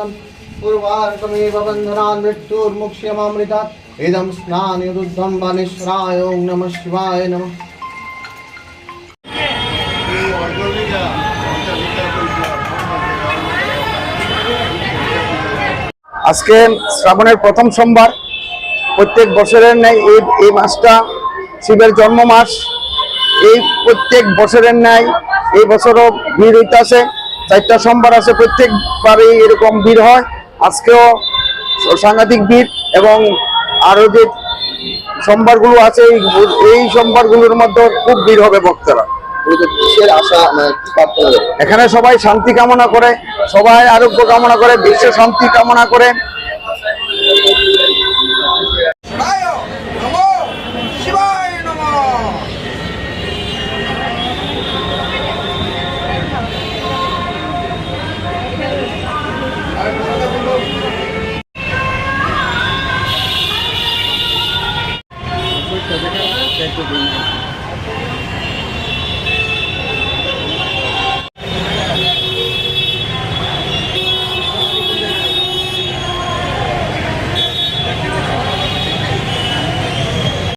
নর पूर्वार्कमेव बन्धनान् मृत्युर्मुक्ष्यमामृतात् इदं स्नानिरुद्धं वाणेश्वराय ॐ नमः शिवाय नमः আজকে শ্রাবণের প্রথম সোমবার প্রত্যেক বছরের ন্যায় এই এই মাসটা শিবের জন্ম মাস এই প্রত্যেক বছরের ন্যায় এই বছরও ভিড় হইতে আছে চারটা সোমবার আছে প্রত্যেকবারেই এরকম ভিড় হয়। আজকেও সাংঘাতিক ভিড় এবং আরও যে সোমবারগুলো আছে এই এই সোমবারগুলোর মধ্যে খুব ভিড় হবে ভক্তরা। মানে? এখানে সবাই শান্তি কামনা করে সবাই আরোগ্য কামনা করে বিশ্ব শান্তি কামনা করে। 这不一样。